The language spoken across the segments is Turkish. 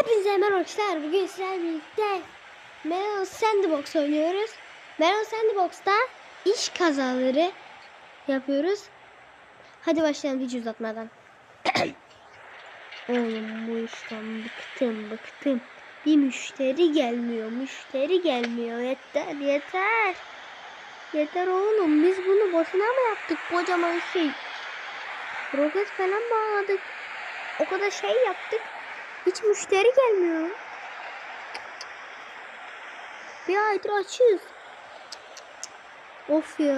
Hepinize merhaba arkadaşlar. Bugün sizlerle birlikte Meryl Sandbox oynuyoruz. Meryl Sandbox'ta iş kazaları yapıyoruz. Hadi başlayalım hiç uzatmadan. Oğlum bu işten bıktım bıktım. Bir müşteri gelmiyor. Müşteri gelmiyor. Yeter yeter. Yeter oğlum. Biz bunu boşuna mı yaptık? Kocaman şey. Roket falan bağladık. O kadar şey yaptık. Hiç müşteri gelmiyor. Bir aydır açıyoruz. Of ya.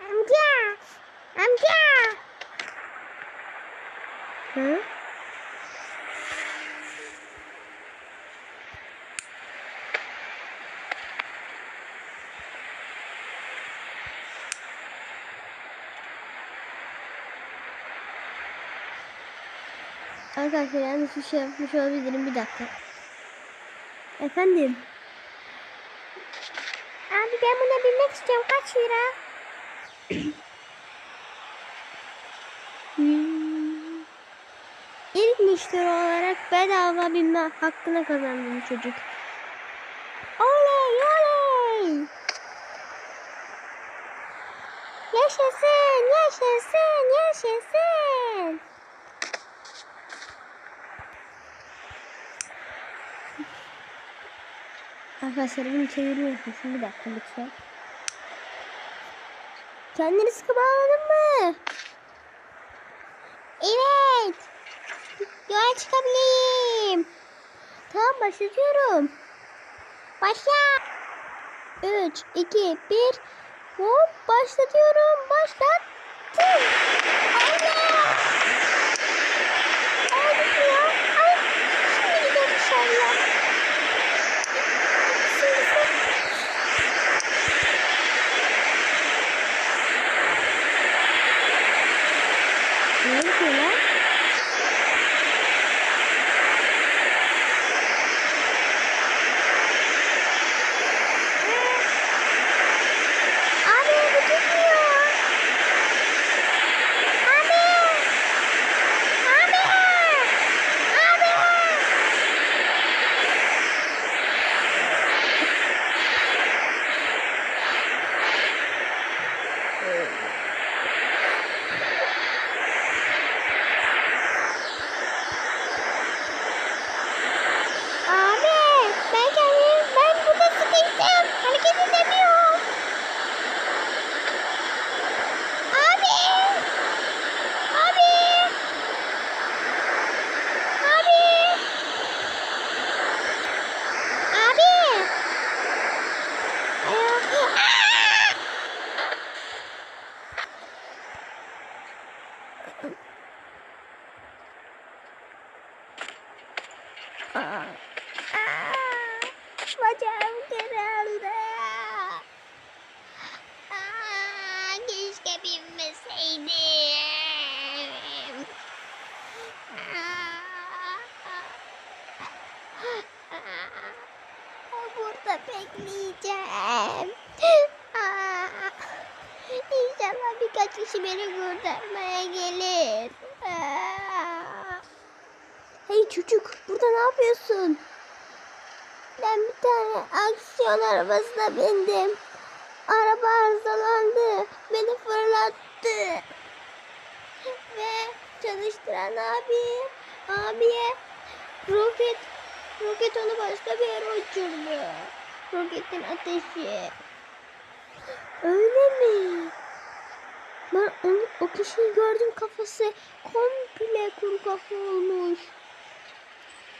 Amca. Amca. Hı? Arkadaşlar yanlış bir şey yapmış olabilirim. Bir dakika. Efendim. Abi ben buna binmek istiyorum. Kaç lira? Hmm. İlk müşteri olarak bedava binme hakkını kazandım çocuk. Oley oley. Yaşasın yaşasın yaşasın. Arkadaşlar bunu çeviriyorsun. Bir dakika lütfen. Kendini sıkı bağladın mı? Evet. Yola çıkabileyim. Tamam başlatıyorum. Başla. 3, 2, 1. Hop başlatıyorum. Başlattım. Allah. Mu ya? Ay. Şimdi gidelim inşallah. Ne yapıyor lan? Abi bu tutmuyor. Abi. Abi. Abi. Abi ben kendim ben burada sıkıştım. Hareket edemiyorum. Abi. Abi. Abi. Abi. Aa! Aa. Bacağım kırıldı. Aa, keşke binmeseydim. Aa, burada bekleyeceğim. Aa, birkaç kişi beni kurtarmaya gelir. Aa. Çocuk burada ne yapıyorsun? Ben bir tane aksiyon arabasına bindim. Araba arızalandı. Beni fırlattı. Ve çalıştıran abi, abiye roket, roket onu başka bir yere uçurdu. Roketin ateşi. Öyle mi? Ben onu, o kişiyi gördüm kafası komple kuru kafa olmuş.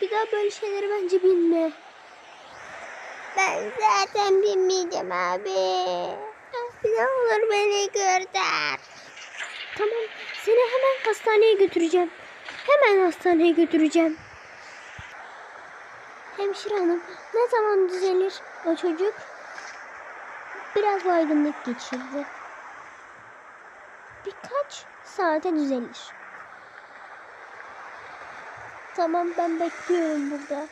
Bir daha böyle şeyleri bence bilme. Ben zaten bilmeyeceğim abi. Ne olur beni kurtar. Tamam seni hemen hastaneye götüreceğim. Hemen hastaneye götüreceğim. Hemşire hanım ne zaman düzelir o çocuk? Biraz baygınlık geçirdi. Birkaç saate düzelir. Tamam ben bekliyorum burada.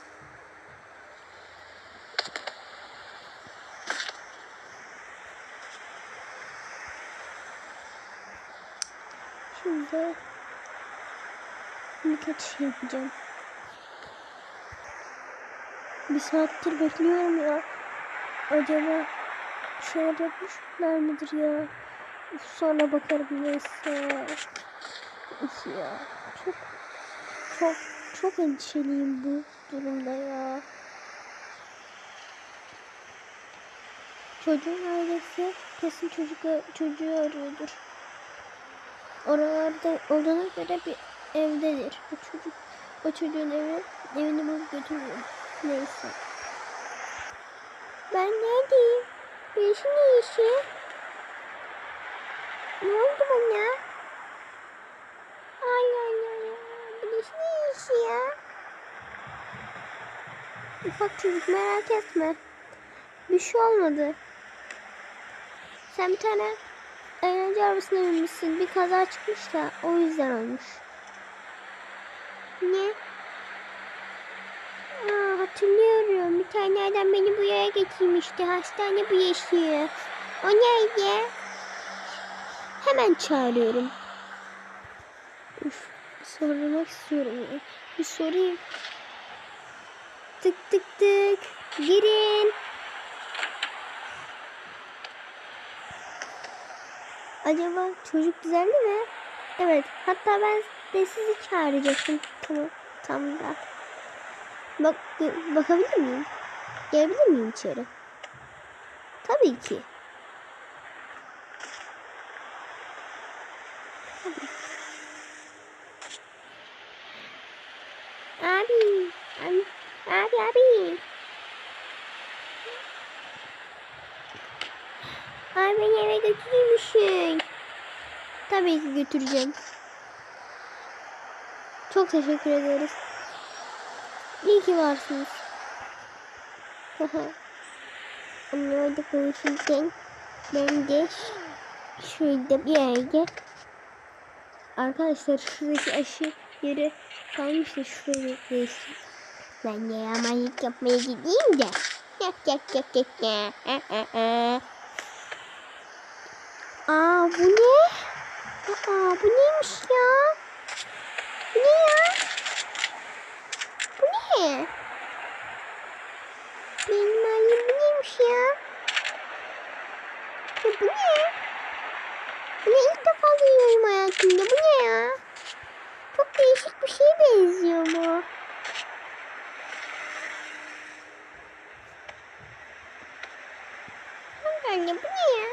Şimdi birkaç şey yapacağım. Bir saattir bekliyorum ya. Acaba şeyler yapmışlar mıdır ya? Üf, sonra bakarım neyse. Ya. Çok çok çok endişeliyim bu durumda ya. Çocuğun ailesi kesin çocuk çocuğu arıyordur. Oralarda olduğuna göre bir evdedir. O çocuk o çocuğun evi evini bulup götürüyor. Neyse. Ben neredeyim? Birisi ne işi? Ne oldu bana? Ay ay ay ay. Birisi ne işi ya? Ufak çocuk merak etme. Bir şey olmadı. Sen bir tane eğlence arabasına binmişsin. Bir kaza çıkmış da o yüzden olmuş. Ne? Aa, hatırlıyorum. Bir tane adam beni bu yere getirmişti. Hastane bu yaşıyor. O nerede? Hemen çağırıyorum. Üf, sormak istiyorum. Bir sorayım. Tık tık tık. Girin. Acaba çocuk güzeldi mi? Evet. Hatta ben de sizi çağıracaktım. Tamam. Tam da. Bak, bakabilir miyim? Gelebilir miyim içeri? Tabii ki. Tabii. Abi, abi, abi, abi. Beni eve götürür? Tabii ki götüreceğim. Çok teşekkür ederiz. İyi ki varsınız. Anne orada konuşurken ben de şurada bir yerde Arkadaşlar şuradaki aşı yeri kalmış da şuraya değiştim. Ben de yamanlık yapmaya gideyim de. Yak yak yak yak yak. Aa bu ne? Aa bu neymiş ya? Bu ne ya? Bu ne? Benim annem bu neymiş ya? Ya bu ne? Bunu ilk defa duyuyorum hayatımda. Bu ne ya? Çok değişik bir şeye benziyor bu. Bak anne bu ne ya?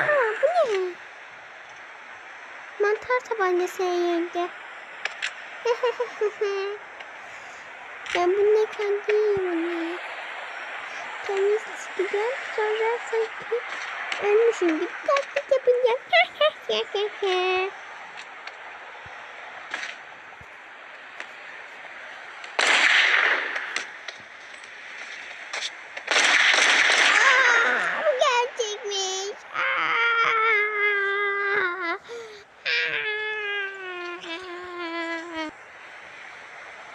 Aa bu ne? Mantar tabancası yerinde. ben bununla kendi yiyorum. Temiz gideceğim. Sonra sanki ölmüşüm gibi taklit yapacağım. Aa, bu gerçekmiş. Aa.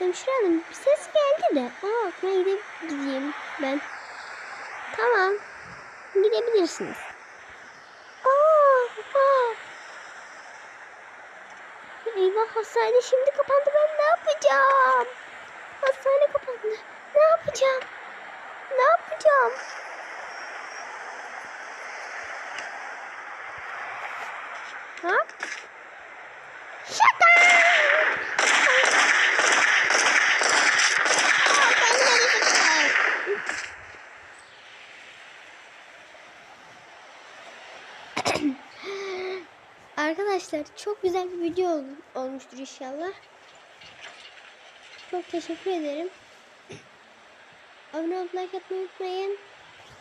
Hemşire hanım bir ses geldi de. Aa, ben gidip gideyim ben. Tamam. Gidebilirsiniz. Aa, aa. Eyvah hastane şimdi kapandı. Ben ne yapacağım? Hastane kapandı. Ne yapacağım? Ne yapacağım? Arkadaşlar çok güzel bir video ol- olmuştur inşallah. Çok teşekkür ederim. Abone atmayı unutmayın.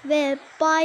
Ve bye